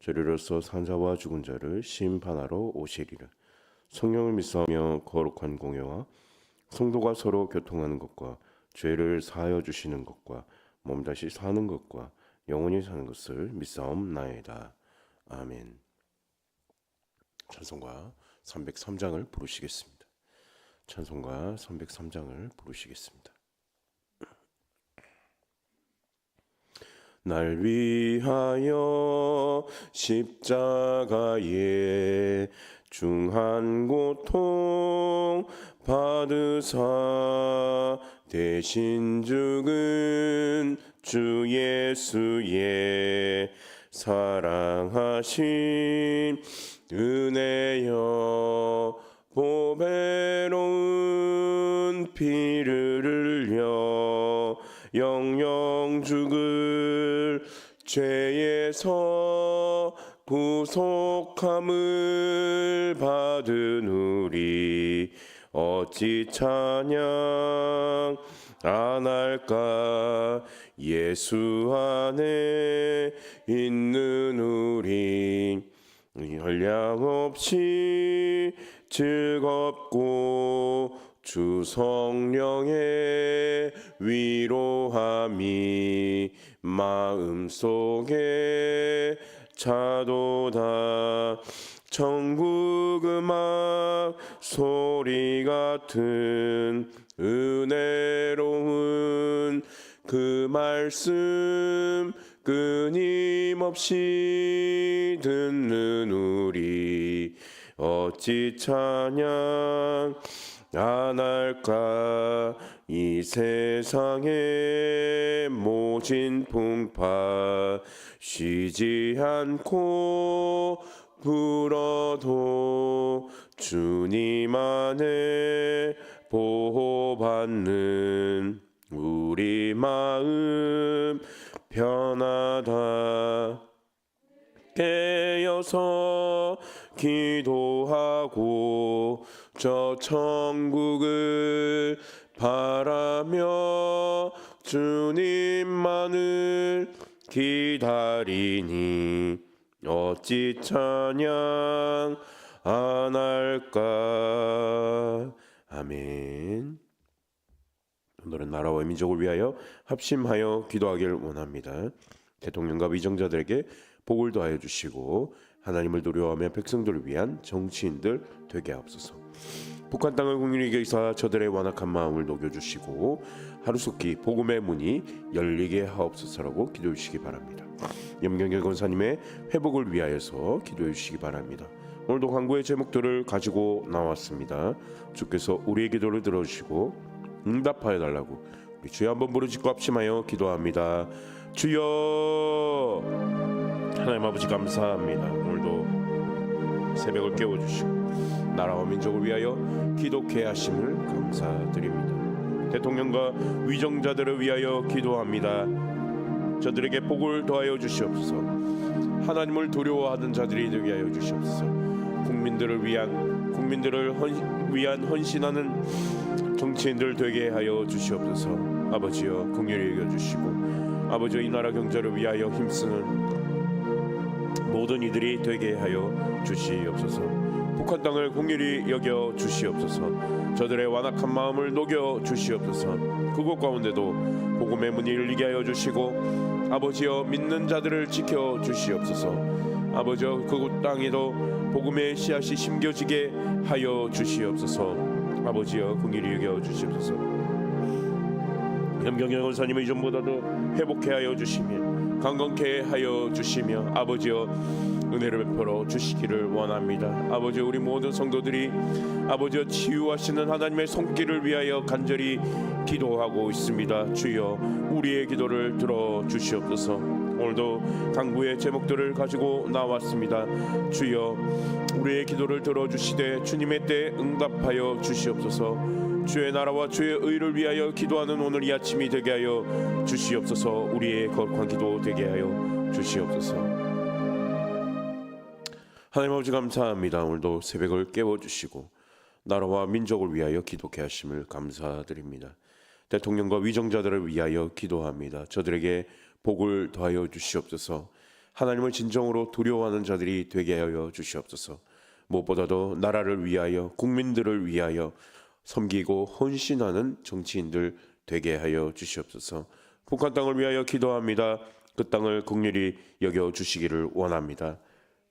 저리로서 산자와 죽은 자를 심판하러 오시리라. 성령을 믿사오며 거룩한 공예와 성도가 서로 교통하는 것과 죄를 사하여 주시는 것과 몸 다시 사는 것과 영원히 사는 것을 믿사옵나이다. 아멘. 찬송가 303장을 부르시겠습니다. 찬송가 303장을 부르시겠습니다. 날 위하여 십자가에 중한 고통 받으사 대신 죽은 주 예수의 사랑하신 은혜여 보배로운 피를 흘려 영영 죽을 죄에서 구속함을 받은 우리 어찌 찬양 안 할까? 예수 안에 있는 우리 한량 없이 즐겁고 주 성령의 위로함이 마음속에 차도다. 천국 음악 소리 같은 은혜로운 그 말씀 끊임없이 듣는 우리 어찌 찬양 안 할까 이 세상의 모진 풍파 쉬지 않고 불어도 주님 안에 보호받는 우리 마음 편하다. 깨어서 기도하고 저 천국을 바라며 주님만을 기다리니 어찌 찬양 안 할까 아멘 오늘은 나라와 민족을 위하여 합심하여 기도하기를 원합니다. 대통령과 위정자들에게 복을 더하여 주시고 하나님을 두려워하며 백성들을 위한 정치인들 되게 하옵소서. 북한 땅을 국민에게 이사 저들의 완악한 마음을 녹여주시고 하루속히 복음의 문이 열리게 하옵소서라고 기도해 주시기 바랍니다. 염경길 권사님의 회복을 위하여서 기도해 주시기 바랍니다. 오늘도 광고의 제목들을 가지고 나왔습니다. 주께서 우리의 기도를 들어주시고 응답하여 달라고 우리 주여 한번 부르짖고 합심하여 기도합니다. 주여 하나님 아버지 감사합니다. 오늘도 새벽을 깨워주시고 나라와 민족을 위하여 기도케 하심을 감사드립니다. 대통령과 위정자들을 위하여 기도합니다. 저들에게 복을 더하여 주시옵소서. 하나님을 두려워하는 자들이 되게 하여 주시옵소서. 국민들을 위한 국민들을 헌, 위한 헌신하는 정치인들 되게 하여 주시옵소서. 아버지여 긍휼히 여겨 주시고 아버지여 이 나라 경제를 위하여 힘쓰는 모든 이들이 되게 하여 주시옵소서. 북한 땅을 공일히 여겨 주시옵소서. 저들의 완악한 마음을 녹여 주시옵소서. 그곳 가운데도 복음의 문이 열리게 하여 주시고 아버지여 믿는 자들을 지켜 주시옵소서. 아버지여 그곳 땅에도 복음의 씨앗이 심겨지게 하여 주시옵소서. 아버지여 공일히 여겨 주시옵소서. 염경영 원사님을 이전보다도 회복해 하여 주시며 강건케 하여 주시며 아버지여 은혜를 베풀어 주시기를 원합니다. 아버지 우리 모든 성도들이 아버지여 치유하시는 하나님의 손길을 위하여 간절히 기도하고 있습니다. 주여 우리의 기도를 들어 주시옵소서. 오늘도 강구의 제목들을 가지고 나왔습니다. 주여 우리의 기도를 들어 주시되 주님의 때 응답하여 주시옵소서. 주의 나라와 주의 의를 위하여 기도하는 오늘 이 아침이 되게 하여 주시옵소서. 우리의 거룩한 기도 되게 하여 주시옵소서. 하나님 아버지 감사합니다. 오늘도 새벽을 깨워주시고 나라와 민족을 위하여 기도케 하심을 감사드립니다. 대통령과 위정자들을 위하여 기도합니다. 저들에게 복을 더하여 주시옵소서. 하나님을 진정으로 두려워하는 자들이 되게 하여 주시옵소서. 무엇보다도 나라를 위하여 국민들을 위하여 섬기고 헌신하는 정치인들 되게 하여 주시옵소서. 북한 땅을 위하여 기도합니다. 그 땅을 국률이 여겨 주시기를 원합니다.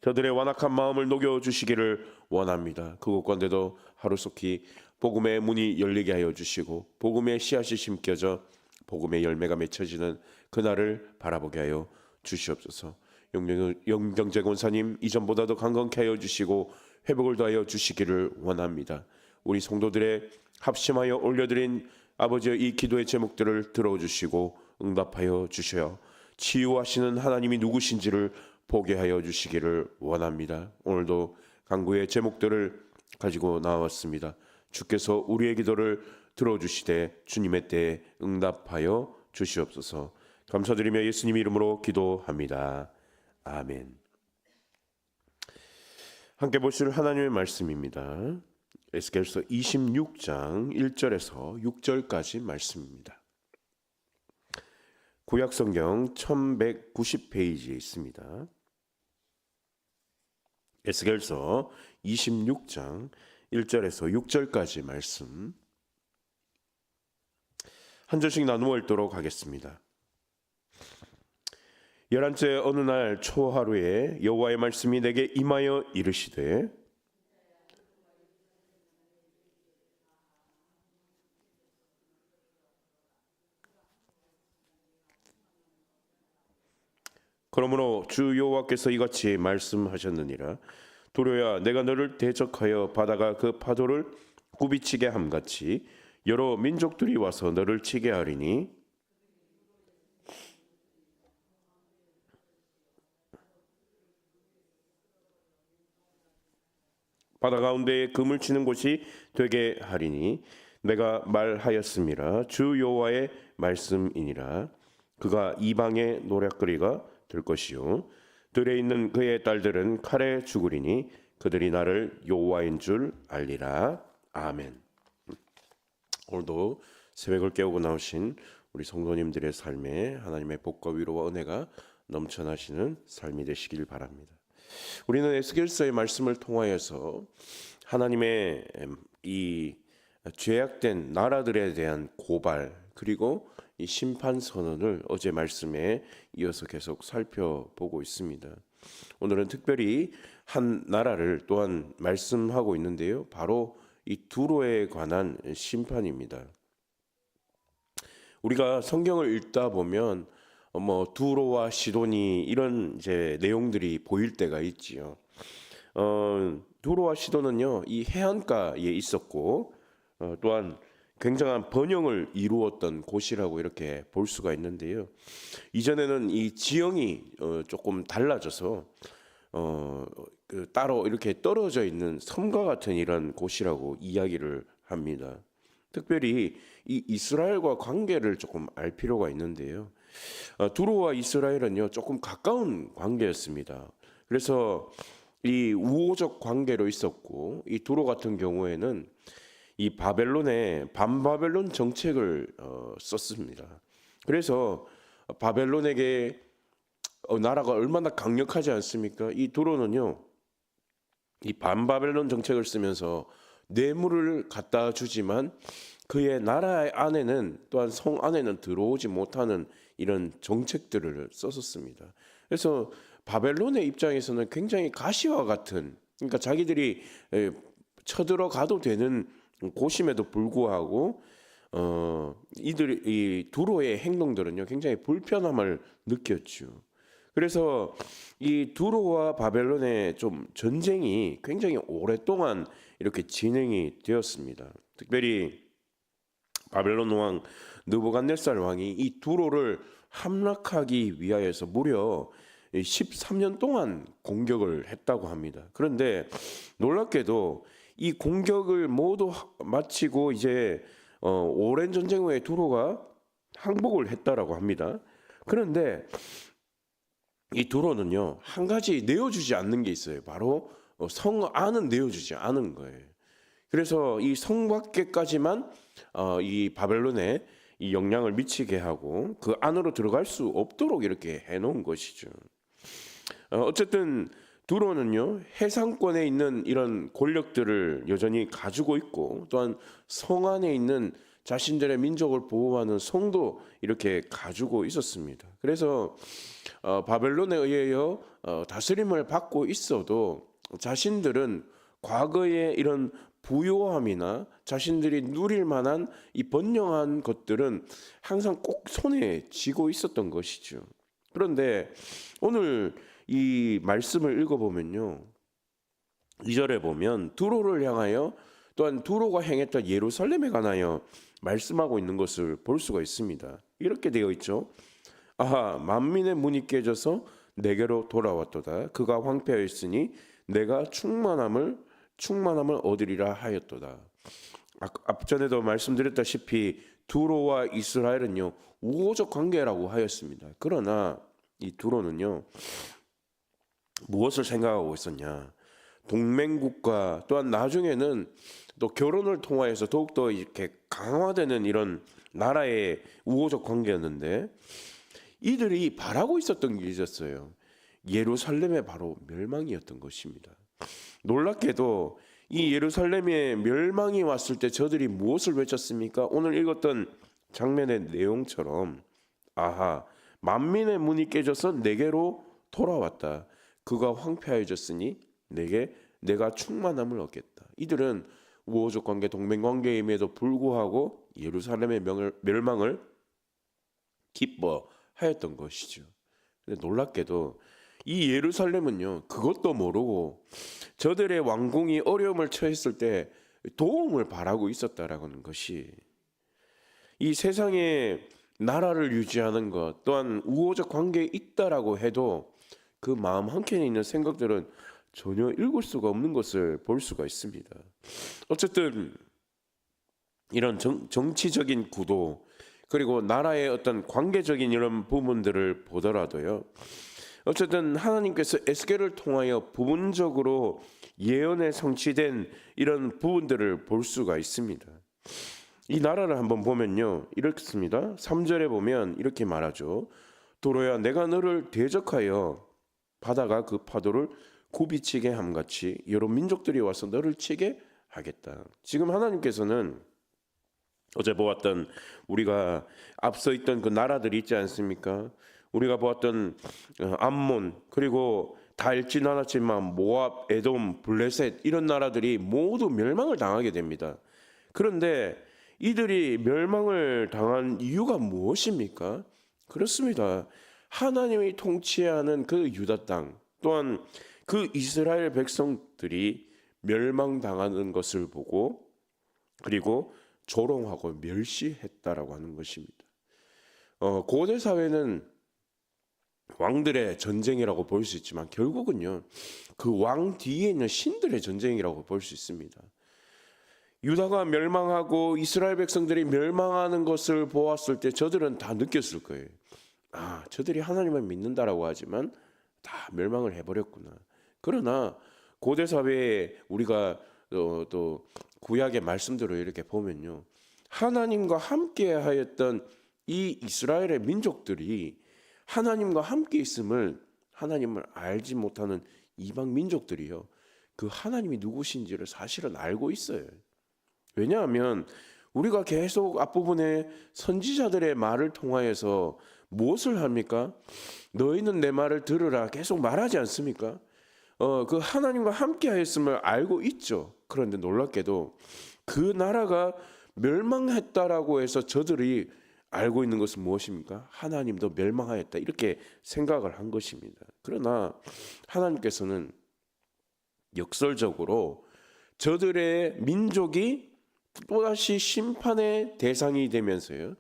저들의 완악한 마음을 녹여 주시기를 원합니다. 그곳 가운데도 하루속히 복음의 문이 열리게 하여 주시고 복음의 씨앗이 심겨져 복음의 열매가 맺혀지는 그날을 바라보게 하여 주시옵소서. 영경- 영경제 권사님 이전보다도 강건케 하여 주시고 회복을 더하여 주시기를 원합니다. 우리 성도들의 합심하여 올려드린 아버지의 이 기도의 제목들을 들어주시고 응답하여 주셔 치유하시는 하나님이 누구신지를 보게 하여 주시기를 원합니다. 오늘도 강구의 제목들을 가지고 나왔습니다. 주께서 우리의 기도를 들어주시되 주님의 때에 응답하여 주시옵소서. 감사드리며 예수님 이름으로 기도합니다. 아멘. 함께 보실 하나님의 말씀입니다. 에스겔서 26장 1절에서 6절까지 말씀입니다. 구약 성경 1190페이지에 있습니다. 에스겔서 26장 1절에서 6절까지 말씀 한 절씩 나누어 읽도록 하겠습니다. 열한째 어느 날 초하루에 여호와의 말씀이 내게 임하여 이르시되 그러므로 주 여호와께서 이같이 말씀하셨느니라. 도료야 내가 너를 대적하여 바다가 그 파도를 굽이치게 함같이 여러 민족들이 와서 너를 치게 하리니. 바다 가운데에 금을 치는 곳이 되게 하리니 내가 말하였음이라 주 여호와의 말씀이니라. 그가 이방의 노략거리가 될 것이요 들에 있는 그의 딸들은 칼에 죽으리니 그들이 나를 여호와인 줄 알리라 아멘. 오늘도 새벽을 깨우고 나오신 우리 성도님들의 삶에 하나님의 복과 위로와 은혜가 넘쳐나시는 삶이 되시길 바랍니다. 우리는 에스겔서의 말씀을 통하여서 하나님의 이 죄악된 나라들에 대한 고발 그리고 이 심판 선언을 어제 말씀에 이어서 계속 살펴보고 있습니다. 오늘은 특별히 한 나라를 또한 말씀하고 있는데요. 바로 이 두로에 관한 심판입니다. 우리가 성경을 읽다 보면 어, 뭐 두로와 시돈이 이런 이제 내용들이 보일 때가 있지요. 어, 두로와 시돈은요 이 해안가에 있었고 어, 또한 굉장한 번영을 이루었던 곳이라고 이렇게 볼 수가 있는데요. 이전에는 이 지형이 어, 조금 달라져서 어, 그 따로 이렇게 떨어져 있는 섬과 같은 이런 곳이라고 이야기를 합니다. 특별히 이 이스라엘과 관계를 조금 알 필요가 있는데요. 어, 두로와 이스라엘은요 조금 가까운 관계였습니다. 그래서 이 우호적 관계로 있었고 이 두로 같은 경우에는 이 바벨론의 반바벨론 정책을 어, 썼습니다. 그래서 바벨론에게 어, 나라가 얼마나 강력하지 않습니까? 이 두로는요 이 반바벨론 정책을 쓰면서 뇌물을 갖다 주지만 그의 나라 안에는 또한 성 안에는 들어오지 못하는 이런 정책들을 썼었습니다. 그래서 바벨론의 입장에서는 굉장히 가시와 같은 그러니까 자기들이 에, 쳐들어가도 되는 곳임에도 불구하고 어 이들 이 두로의 행동들은요 굉장히 불편함을 느꼈죠. 그래서 이 두로와 바벨론의 좀 전쟁이 굉장히 오랫동안 이렇게 진행이 되었습니다. 특별히 바벨론 왕 느부갓네살 왕이 이 두로를 함락하기 위하여서 무려 13년 동안 공격을 했다고 합니다. 그런데 놀랍게도 이 공격을 모두 하- 마치고 이제 어, 오랜 전쟁 후에 두로가 항복을 했다라고 합니다. 그런데 이 두로는요 한 가지 내어주지 않는 게 있어요. 바로 어, 성 안은 내어주지 않은 거예요. 그래서 이 성 밖에까지만 어, 이 바벨론에 이 영향을 미치게 하고 그 안으로 들어갈 수 없도록 이렇게 해놓은 것이죠. 어, 어쨌든 두로는요 해상권에 있는 이런 권력들을 여전히 가지고 있고 또한 성 안에 있는 자신들의 민족을 보호하는 성도 이렇게 가지고 있었습니다. 그래서 어, 바벨론에 의하여 어, 다스림을 받고 있어도 자신들은 과거의 이런 부요함이나 자신들이 누릴 만한 이 번영한 것들은 항상 꼭 손에 쥐고 있었던 것이죠. 그런데 오늘 이 말씀을 읽어보면요. 2절에 보면 두로를 향하여 또한 두로가 행했던 예루살렘에 관하여 말씀하고 있는 것을 볼 수가 있습니다. 이렇게 되어 있죠. 아하 만민의 문이 깨져서 내게로 돌아왔도다. 그가 황폐하였으니 내가 충만함을 충만함을 얻으리라 하였도다. 앞- 앞전에도 말씀드렸다시피 두로와 이스라엘은요 우호적 관계라고 하였습니다. 그러나 이 두로는요 무엇을 생각하고 있었냐? 동맹국가 또한 나중에는 또 결혼을 통하여서 더욱더 이렇게 강화되는 이런 나라의 우호적 관계였는데 이들이 바라고 있었던 게 있었어요. 예루살렘의 바로 멸망이었던 것입니다. 놀랍게도 이 예루살렘의 멸망이 왔을 때 저들이 무엇을 외쳤습니까? 오늘 읽었던 장면의 내용처럼 아하 만민의 문이 깨져서 내게로 돌아왔다. 그가 황폐하여졌으니 내게 내가 충만함을 얻겠다. 이들은 우호적 관계, 동맹 관계임에도 불구하고 예루살렘의 멸망을 기뻐하였던 것이죠. 근데 놀랍게도 이 예루살렘은요 그것도 모르고 저들의 왕궁이 어려움을 처했을 때 도움을 바라고 있었다라는 것이 이 세상에 나라를 유지하는 것 또한 우호적 관계에 있다라고 해도 그 마음 한켠에 있는 생각들은 전혀 읽을 수가 없는 것을 볼 수가 있습니다. 어쨌든 이런 정, 정치적인 구도 그리고 나라의 어떤 관계적인 이런 부분들을 보더라도요. 어쨌든 하나님께서 에스겔을 통하여 부분적으로 예언에 성취된 이런 부분들을 볼 수가 있습니다. 이 나라를 한번 보면요. 이렇습니다. 3절에 보면 이렇게 말하죠. 도로야 내가 너를 대적하여 바다가 그 파도를 굽이치게 함같이 여러 민족들이 와서 너를 치게 하겠다. 지금 하나님께서는 어제 보았던 우리가 앞서 있던 그 나라들이 있지 않습니까? 우리가 보았던 어, 암몬 그리고 다 읽진 않았지만 모압, 에돔, 블레셋 이런 나라들이 모두 멸망을 당하게 됩니다. 그런데 이들이 멸망을 당한 이유가 무엇입니까? 그렇습니다. 하나님이 통치하는 그 유다 땅 또한 그 이스라엘 백성들이 멸망당하는 것을 보고 그리고 조롱하고 멸시했다라고 하는 것입니다. 어, 고대 사회는 왕들의 전쟁이라고 볼 수 있지만 결국은요 그 왕 뒤에 있는 신들의 전쟁이라고 볼 수 있습니다. 유다가 멸망하고 이스라엘 백성들이 멸망하는 것을 보았을 때 저들은 다 느꼈을 거예요. 아, 저들이 하나님을 믿는다라고 하지만 다 멸망을 해버렸구나. 그러나 고대 사회에 우리가 또, 또 구약의 말씀대로 이렇게 보면요, 하나님과 함께 하였던 이 이스라엘의 민족들이 하나님과 함께 있음을 하나님을 알지 못하는 이방 민족들이요, 그 하나님이 누구신지를 사실은 알고 있어요. 왜냐하면 우리가 계속 앞부분에 선지자들의 말을 통하여서 무엇을 합니까? 너희는 내 말을 들으라 계속 말하지 않습니까? 어, 그 하나님과 함께 하였음을 알고 있죠. 그런데 놀랍게도 그 나라가 멸망했다라고 해서 저들이 알고 있는 것은 무엇입니까? 하나님도 멸망하였다. 이렇게 생각을 한 것입니다. 그러나 하나님께서는 역설적으로 저들의 민족이 또다시 심판의 대상이 되면서요.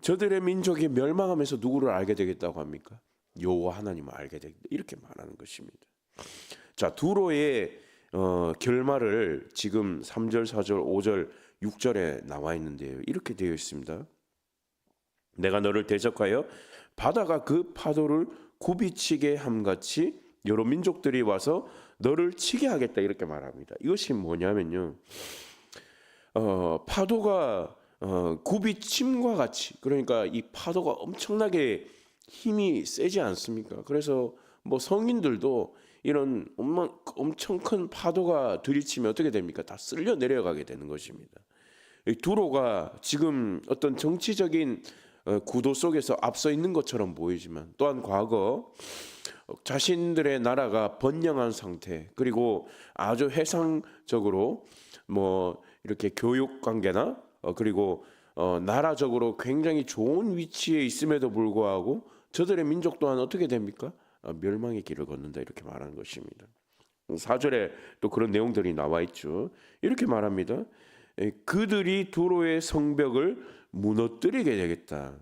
저들의 민족이 멸망하면서 누구를 알게 되겠다고 합니까? 여호와 하나님을 알게 되겠다. 이렇게 말하는 것입니다. 자, 두로의 어, 결말을 지금 3절, 4절, 5절, 6절에 나와 있는데요. 이렇게 되어 있습니다. 내가 너를 대적하여 바다가 그 파도를 굽이치게 함같이 여러 민족들이 와서 너를 치게 하겠다 이렇게 말합니다. 이것이 뭐냐면요. 어, 파도가 어, 굽이침과 같이 그러니까 이 파도가 엄청나게 힘이 세지 않습니까? 그래서 뭐 성인들도 이런 엄청 큰 파도가 들이치면 어떻게 됩니까? 다 쓸려 내려가게 되는 것입니다. 이 두로가 지금 어떤 정치적인 어, 구도 속에서 앞서 있는 것처럼 보이지만 또한 과거 자신들의 나라가 번영한 상태 그리고 아주 해상적으로 뭐 이렇게 교육 관계나 어, 그리고 어, 나라적으로 굉장히 좋은 위치에 있음에도 불구하고 저들의 민족 또한 어떻게 됩니까? 어, 멸망의 길을 걷는다 이렇게 말하는 것입니다. 사절에 또 그런 내용들이 나와 있죠. 이렇게 말합니다. 에, 그들이 두로의 성벽을 무너뜨리게 되겠다.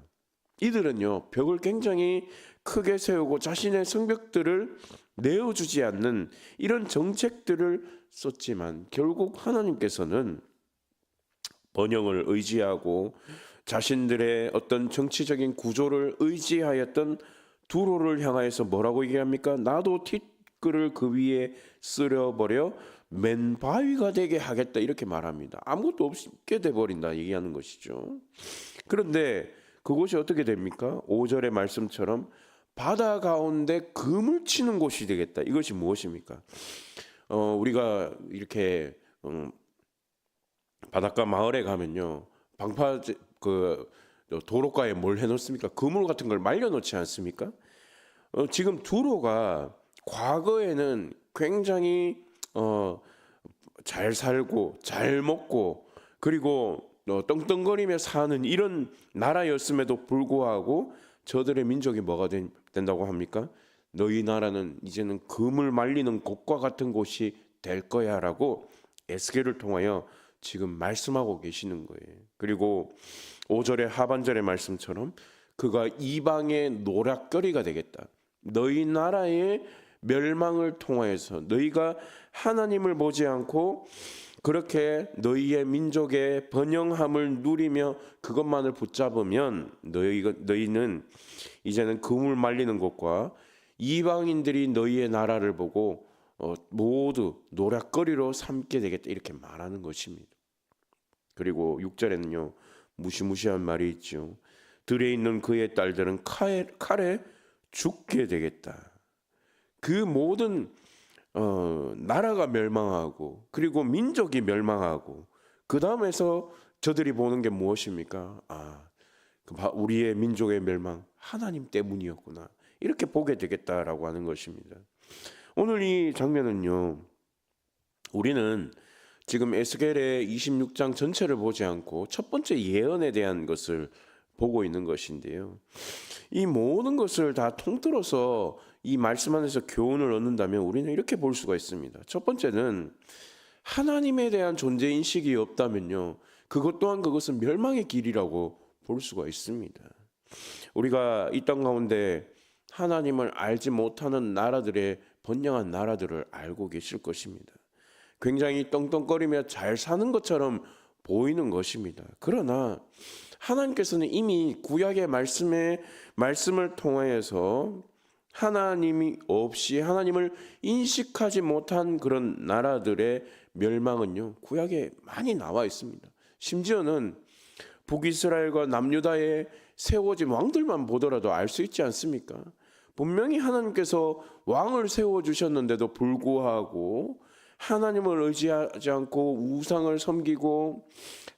이들은요 벽을 굉장히 크게 세우고 자신의 성벽들을 내어주지 않는 이런 정책들을 썼지만 결국 하나님께서는 번영을 의지하고 자신들의 어떤 정치적인 구조를 의지하였던 두로를 향하여서 뭐라고 얘기합니까? 나도 티끌을 그 위에 쓸어버려 맨바위가 되게 하겠다 이렇게 말합니다. 아무것도 없게 돼버린다 얘기하는 것이죠. 그런데 그곳이 어떻게 됩니까? 5절의 말씀처럼 바다 가운데 금을 치는 곳이 되겠다. 이것이 무엇입니까? 어, 우리가 이렇게 음, 바닷가 마을에 가면요 방파 그 도로가에 뭘 해놓습니까? 그물 같은 걸 말려놓지 않습니까? 어, 지금 두로가 과거에는 굉장히 어, 잘 살고 잘 먹고 그리고 어, 떵떵거리며 사는 이런 나라였음에도 불구하고 저들의 민족이 뭐가 된, 된다고 합니까? 너희 나라는 이제는 금을 말리는 곳과 같은 곳이 될 거야라고 에스겔을 통하여 지금 말씀하고 계시는 거예요. 그리고 5절의 하반절의 말씀처럼 그가 이방의 노략거리가 되겠다. 너희 나라의 멸망을 통하여서 너희가 하나님을 보지 않고 그렇게 너희의 민족의 번영함을 누리며 그것만을 붙잡으면 너희 너희는 이제는 금을 말리는 것과 이방인들이 너희의 나라를 보고 어, 모두 노략거리로 삼게 되겠다 이렇게 말하는 것입니다. 그리고 6절에는요 무시무시한 말이 있죠. 들에 있는 그의 딸들은 칼에, 칼에 죽게 되겠다. 그 모든 어, 나라가 멸망하고 그리고 민족이 멸망하고 그 다음에서 저들이 보는 게 무엇입니까? 아, 그 바- 우리의 민족의 멸망 하나님 때문이었구나 이렇게 보게 되겠다라고 하는 것입니다. 오늘 이 장면은요, 우리는 지금 에스겔의 26장 전체를 보지 않고 첫 번째 예언에 대한 것을 보고 있는 것인데요. 이 모든 것을 다 통틀어서 이 말씀 안에서 교훈을 얻는다면 우리는 이렇게 볼 수가 있습니다. 첫 번째는 하나님에 대한 존재 인식이 없다면요. 그것 또한 그것은 멸망의 길이라고 볼 수가 있습니다. 우리가 이 땅 가운데 하나님을 알지 못하는 나라들의 번영한 나라들을 알고 계실 것입니다. 굉장히 떵떵거리며 잘 사는 것처럼 보이는 것입니다. 그러나 하나님께서는 이미 구약의 말씀에 말씀을 통하여서 하나님이 없이 하나님을 인식하지 못한 그런 나라들의 멸망은요 구약에 많이 나와 있습니다. 심지어는 북이스라엘과 남유다에 세워진 왕들만 보더라도 알 수 있지 않습니까? 분명히 하나님께서 왕을 세워 주셨는데도 불구하고 하나님을 의지하지 않고 우상을 섬기고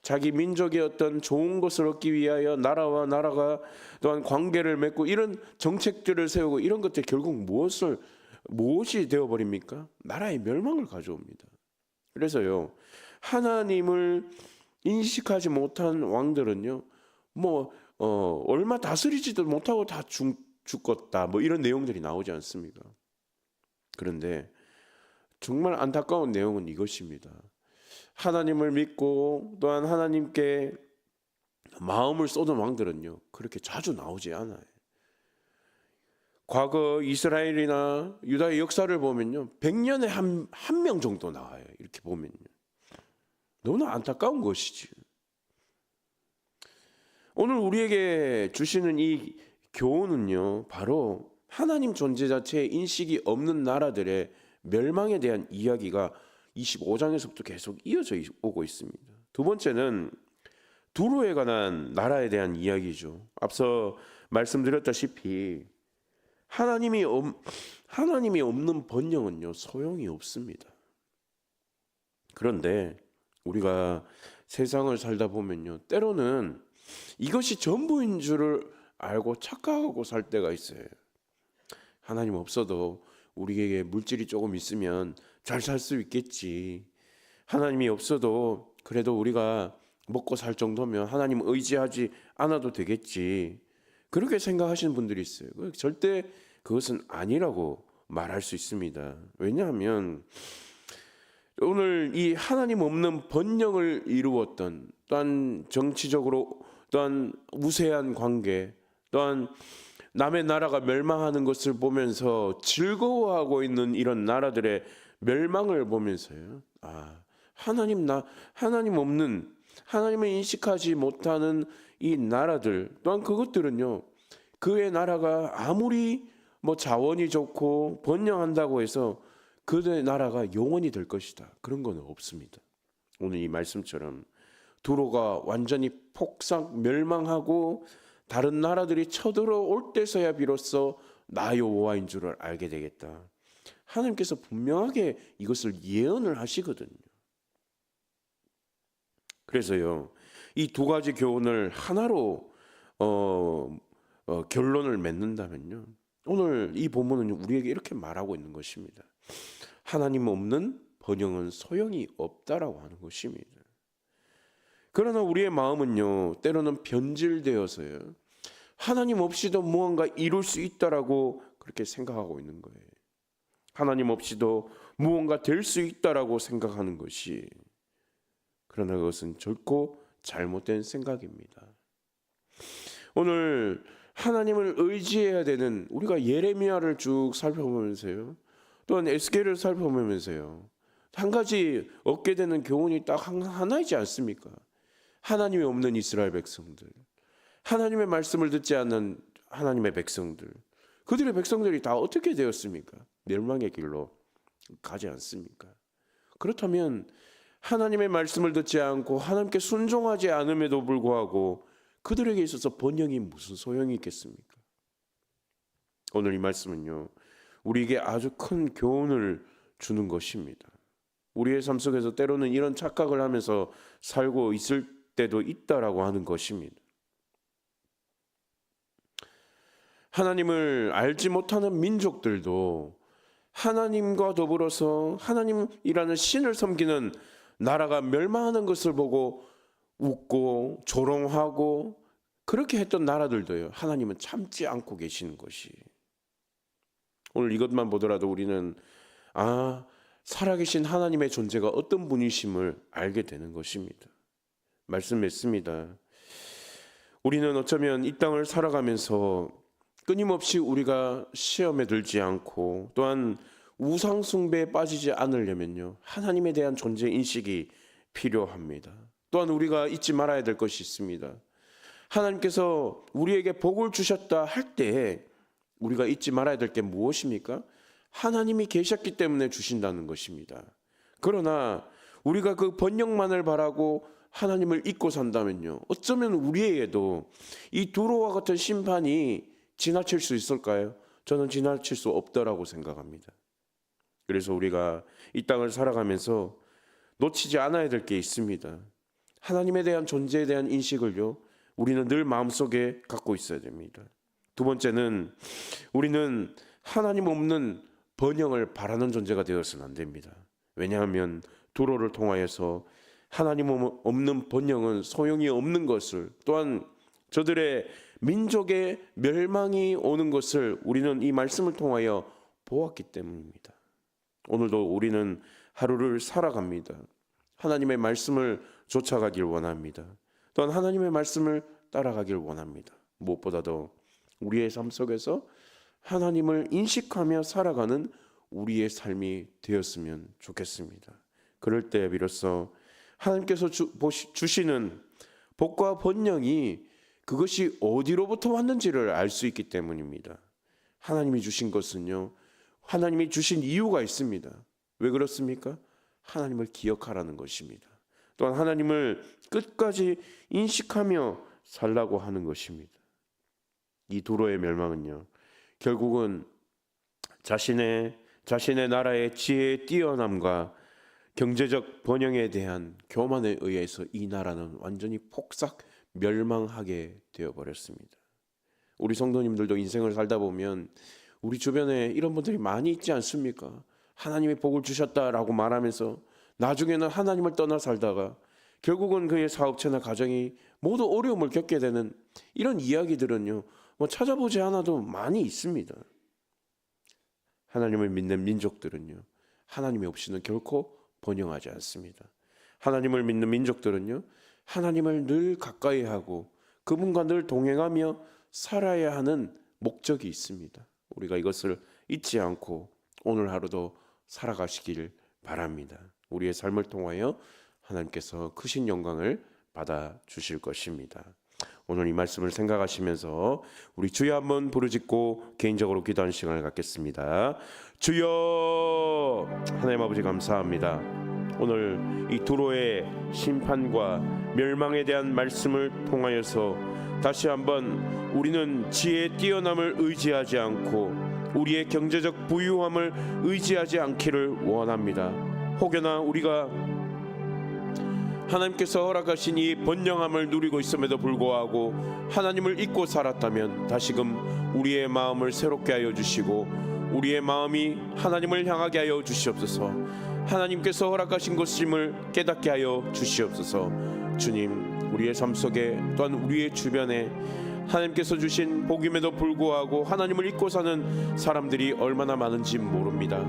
자기 민족의 어떤 좋은 것을 얻기 위하여 나라와 나라가 또한 관계를 맺고 이런 정책들을 세우고 이런 것들 결국 무엇을 무엇이 되어 버립니까? 나라의 멸망을 가져옵니다. 그래서요 하나님을 인식하지 못한 왕들은요 뭐 어, 얼마 다스리지도 못하고 다 죽, 죽었다 뭐 이런 내용들이 나오지 않습니까? 그런데 정말 안타까운 내용은 이것입니다. 하나님을 믿고 또한 하나님께 마음을 쏟은 왕들은요 그렇게 자주 나오지 않아요. 과거 이스라엘이나 유다의 역사를 보면요 100년에 한 한 명 정도 나와요. 이렇게 보면요 너무나 안타까운 것이지. 오늘 우리에게 주시는 이 교훈은요 바로 하나님 존재 자체의 인식이 없는 나라들의 멸망에 대한 이야기가 25장에서부터 계속 이어져 오고 있습니다. 두 번째는 두로에 관한 나라에 대한 이야기죠. 앞서 말씀드렸다시피 하나님이 없, 하나님이 없는 번영은요 소용이 없습니다. 그런데 우리가 세상을 살다 보면요 때로는 이것이 전부인 줄을 알고 착각하고 살 때가 있어요. 하나님 없어도 우리에게 물질이 조금 있으면 잘 살 수 있겠지. 하나님이 없어도 그래도 우리가 먹고 살 정도면 하나님 의지하지 않아도 되겠지. 그렇게 생각하시는 분들이 있어요. 그 절대 그것은 아니라고 말할 수 있습니다. 왜냐하면 오늘 이 하나님 없는 번영을 이루었던 또한 정치적으로 또한 우세한 관계 또한 남의 나라가 멸망하는 것을 보면서 즐거워하고 있는 이런 나라들의 멸망을 보면서요. 아, 하나님 나 하나님 없는 하나님을 인식하지 못하는 이 나라들 또한 그것들은요. 그의 나라가 아무리 뭐 자원이 좋고 번영한다고 해서 그의 나라가 영원히 될 것이다. 그런 건 없습니다. 오늘 이 말씀처럼 두로가 완전히 폭삭 멸망하고 다른 나라들이 쳐들어올 때서야 비로소 나 여호와인 줄을 알게 되겠다. 하나님께서 분명하게 이것을 예언을 하시거든요. 그래서요, 이 두 가지 교훈을 하나로 어, 어, 결론을 맺는다면요, 오늘 이 본문은 우리에게 이렇게 말하고 있는 것입니다. 하나님 없는 번영은 소용이 없다라고 하는 것입니다. 그러나 우리의 마음은요, 때로는 변질되어서요, 하나님 없이도 무언가 이룰 수 있다라고 그렇게 생각하고 있는 거예요. 하나님 없이도 무언가 될 수 있다라고 생각하는 것이 그러나 그것은 결코 잘못된 생각입니다. 오늘 하나님을 의지해야 되는 우리가 예레미야를 쭉 살펴보면서요. 또한 에스겔을 살펴보면서요. 한 가지 얻게 되는 교훈이 딱 하나이지 않습니까? 하나님이 없는 이스라엘 백성들. 하나님의 말씀을 듣지 않는 하나님의 백성들. 그들의 백성들이 다 어떻게 되었습니까? 멸망의 길로 가지 않습니까? 그렇다면 하나님의 말씀을 듣지 않고 하나님께 순종하지 않음에도 불구하고 그들에게 있어서 번영이 무슨 소용이 있겠습니까? 오늘 이 말씀은요, 우리에게 아주 큰 교훈을 주는 것입니다. 우리의 삶 속에서 때로는 이런 착각을 하면서 살고 있을 때도 있다라고 하는 것입니다. 하나님을 알지 못하는 민족들도 하나님과 더불어서 하나님이라는 신을 섬기는 나라가 멸망하는 것을 보고 웃고 조롱하고 그렇게 했던 나라들도요. 하나님은 참지 않고 계시는 것이. 오늘 이것만 보더라도 우리는 아, 살아계신 하나님의 존재가 어떤 분이심을 알게 되는 것입니다. 말씀했습니다. 우리는 어쩌면 이 땅을 살아가면서 끊임없이 우리가 시험에 들지 않고 또한 우상 숭배에 빠지지 않으려면요. 하나님에 대한 존재 인식이 필요합니다. 또한 우리가 잊지 말아야 될 것이 있습니다. 하나님께서 우리에게 복을 주셨다 할 때에 우리가 잊지 말아야 될 게 무엇입니까? 하나님이 계셨기 때문에 주신다는 것입니다. 그러나 우리가 그 번영만을 바라고 하나님을 잊고 산다면요. 어쩌면 우리에게도 이 두로와 같은 심판이 지나칠 수 있을까요? 저는 지나칠 수 없다라고 생각합니다. 그래서 우리가 이 땅을 살아가면서 놓치지 않아야 될 게 있습니다. 하나님에 대한 존재에 대한 인식을요, 우리는 늘 마음속에 갖고 있어야 됩니다. 두 번째는 우리는 하나님 없는 번영을 바라는 존재가 되어서는 안 됩니다. 왜냐하면 도로를 통하여서 하나님 없는 번영은 소용이 없는 것을 또한 저들의 민족의 멸망이 오는 것을 우리는 이 말씀을 통하여 보았기 때문입니다. 오늘도 우리는 하루를 살아갑니다. 하나님의 말씀을 쫓아가길 원합니다. 또한 하나님의 말씀을 따라가길 원합니다. 무엇보다도 우리의 삶 속에서 하나님을 인식하며 살아가는 우리의 삶이 되었으면 좋겠습니다. 그럴 때 비로소 하나님께서 주, 주시는 복과 번영이 그것이 어디로부터 왔는지를 알 수 있기 때문입니다. 하나님이 주신 것은요, 하나님이 주신 이유가 있습니다. 왜 그렇습니까? 하나님을 기억하라는 것입니다. 또한 하나님을 끝까지 인식하며 살라고 하는 것입니다. 이 도로의 멸망은요, 결국은 자신의 자신의 나라의 지혜의 뛰어남과 경제적 번영에 대한 교만에 의해서 이 나라는 완전히 폭삭 멸망하게 되어 버렸습니다. 우리 성도님들도 인생을 살다 보면 우리 주변에 이런 분들이 많이 있지 않습니까? 하나님의 복을 주셨다라고 말하면서 나중에는 하나님을 떠나 살다가 결국은 그의 사업체나 가정이 모두 어려움을 겪게 되는 이런 이야기들은요. 뭐 찾아보지 않아도 많이 있습니다. 하나님을 믿는 민족들은요. 하나님이 없이는 결코 번영하지 않습니다. 하나님을 믿는 민족들은요. 하나님을 늘 가까이 하고 그분과 늘 동행하며 살아야 하는 목적이 있습니다. 우리가 이것을 잊지 않고 오늘 하루도 살아가시길 바랍니다. 우리의 삶을 통하여 하나님께서 크신 영광을 받아 주실 것입니다. 오늘 이 말씀을 생각하시면서 우리 주여 한번 부르짖고 개인적으로 기도하는 시간을 갖겠습니다. 주여 하나님 아버지 감사합니다. 오늘 이 두로의 심판과 멸망에 대한 말씀을 통하여서 다시 한번 우리는 지혜의 뛰어남을 의지하지 않고 우리의 경제적 부유함을 의지하지 않기를 원합니다. 혹여나 우리가 하나님께서 허락하신 이 번영함을 누리고 있음에도 불구하고 하나님을 잊고 살았다면 다시금 우리의 마음을 새롭게 하여 주시고 우리의 마음이 하나님을 향하게 하여 주시옵소서. 하나님께서 허락하신 것임을 깨닫게 하여 주시옵소서. 주님, 우리의 삶 속에 또한 우리의 주변에 하나님께서 주신 복임에도 불구하고 하나님을 잊고 사는 사람들이 얼마나 많은지 모릅니다.